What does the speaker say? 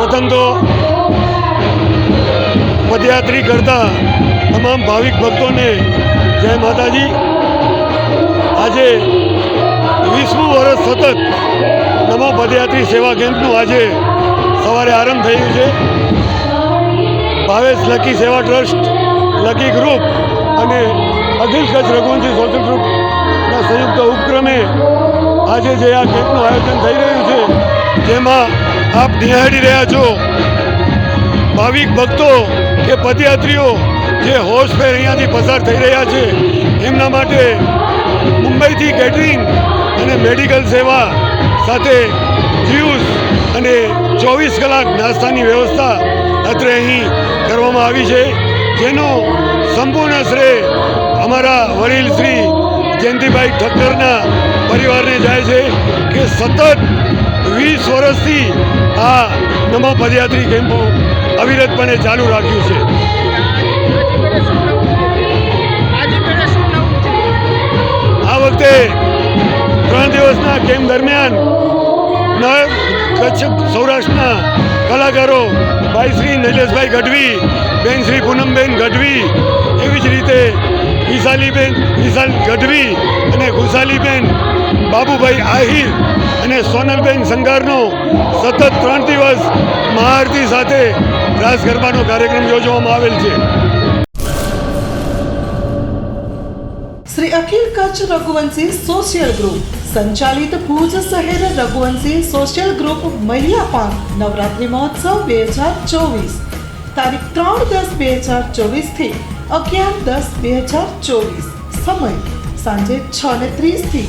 પ્રથમ તો પદયાત્રી કરતા તમામ ભાવિક ભક્તોને જય માતાજી. આજે વીસમું વર્ષ સતત નમો પદયાત્રી સેવા કેમ્પનું આજે સવારે આરંભ થયું છે. Bhavesh Lucky Seva trust, Lucky group અને અખિલ કચ્છ રઘુવંશી સોશિયલ ગ્રુપના સંયુક્ત ઉપક્રમે આજે જે આ કેમ્પનું આયોજન થઈ રહ્યું છે, જેમાં આપ નિહાળી રહ્યા છો. ભાવિક ભક્તો કે પદયાત્રીઓ જે હોર્સ ફેર અહીંયાથી પસાર થઈ રહ્યા છે, એમના માટે મુંબઈથી કેટરિંગ અને મેડિકલ સેવા સાથે જ્યુસ અને ચોવીસ કલાક નાસ્તાની વ્યવસ્થા અત્રે અહીં કરવામાં આવી છે. જેનો સંપૂર્ણ શ્રેય અમારા વડીલ શ્રી જયંતિભાઈ ઠક્કરના પરિવારને જાય છે કે સતત વીસ વર્ષથી આ નમા પદયાત્રી કેમ્પો અવિરતપણે ચાલુ રાખ્યું છે. આ વખતે ત્રણ દિવસના કેમ્પ દરમિયાન કચ્છ સૌરાષ્ટ્રના કલાકારો ભાઈ શ્રી નૈલેશભાઈ ગઢવી, બેન શ્રી પૂનમબેન ગઢવી એવી જ રીતે ઈશાલીબેન ઈશાલ ગઢવી અને ખુશાલીબેન બાબુભાઈ આહિર અને સોનલબેન સંગારનો સતત ત્રણ દિવસ મહાઆરતી સાથે રાસ ગરબાનો કાર્યક્રમ યોજવામાં આવેલ છે. શ્રી અખિલ કચ્છ રઘુવંશી સોશિયલ ગ્રુપ સંચાલિત ભુજ શહેર રઘુવંશી સોશિયલ ગ્રુપ મહિલા પાંખ નવરાત્રિ મહોત્સવ બે હજાર ચોવીસ. તારીખ ત્રણ દસ બે હજાર ચોવીસથી અગિયાર દસ બે હજાર ચોવીસ. સમય સાંજે છ ને ત્રીસથી